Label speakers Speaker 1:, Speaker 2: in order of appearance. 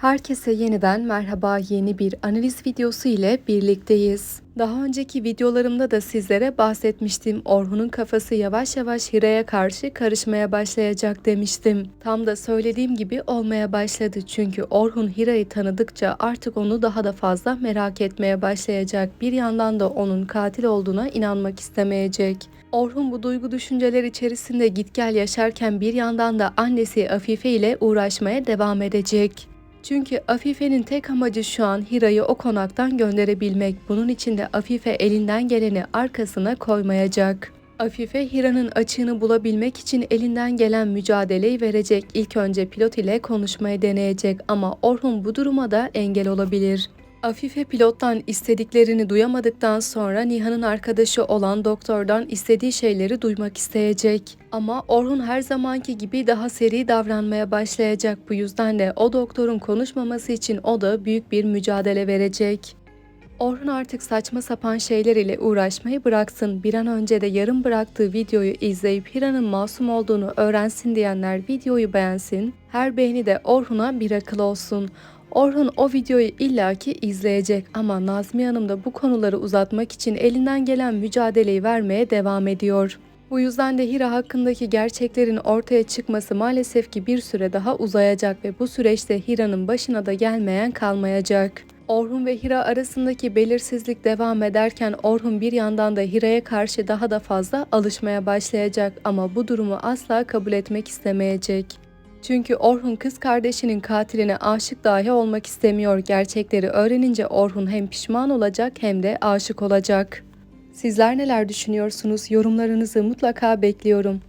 Speaker 1: Herkese yeniden merhaba yeni bir analiz videosu ile birlikteyiz. Daha önceki videolarımda da sizlere bahsetmiştim. Orhun'un kafası yavaş yavaş Hira'ya karşı karışmaya başlayacak demiştim. Tam da söylediğim gibi olmaya başladı. Çünkü Orhun Hira'yı tanıdıkça artık onu daha da fazla merak etmeye başlayacak. Bir yandan da onun katil olduğuna inanmak istemeyecek. Orhun bu duygu düşünceler içerisinde git gel yaşarken bir yandan da annesi Afife ile uğraşmaya devam edecek. Çünkü Afife'nin tek amacı şu an Hira'yı o konaktan gönderebilmek. Bunun için de Afife elinden geleni arkasına koymayacak. Afife Hira'nın açığını bulabilmek için elinden gelen mücadeleyi verecek. İlk önce pilot ile konuşmayı deneyecek ama Orhun bu duruma da engel olabilir. Afife pilottan istediklerini duyamadıktan sonra Nihan'ın arkadaşı olan doktordan istediği şeyleri duymak isteyecek. Ama Orhun her zamanki gibi daha seri davranmaya başlayacak. Bu yüzden de o doktorun konuşmaması için o da büyük bir mücadele verecek. Orhun artık saçma sapan şeyler ile uğraşmayı bıraksın. Bir an önce de yarım bıraktığı videoyu izleyip Hira'nın masum olduğunu öğrensin diyenler videoyu beğensin. Her beğeni de Orhun'a bir akıl olsun. Orhun o videoyu illaki izleyecek ama Nazmiye Hanım da bu konuları uzatmak için elinden gelen mücadeleyi vermeye devam ediyor. Bu yüzden de Hira hakkındaki gerçeklerin ortaya çıkması maalesef ki bir süre daha uzayacak ve bu süreçte Hira'nın başına da gelmeyen kalmayacak. Orhun ve Hira arasındaki belirsizlik devam ederken Orhun bir yandan da Hira'ya karşı daha da fazla alışmaya başlayacak ama bu durumu asla kabul etmek istemeyecek. Çünkü Orhun kız kardeşinin katiline aşık dahi olmak istemiyor. Gerçekleri öğrenince Orhun hem pişman olacak hem de aşık olacak. Sizler neler düşünüyorsunuz? Yorumlarınızı mutlaka bekliyorum.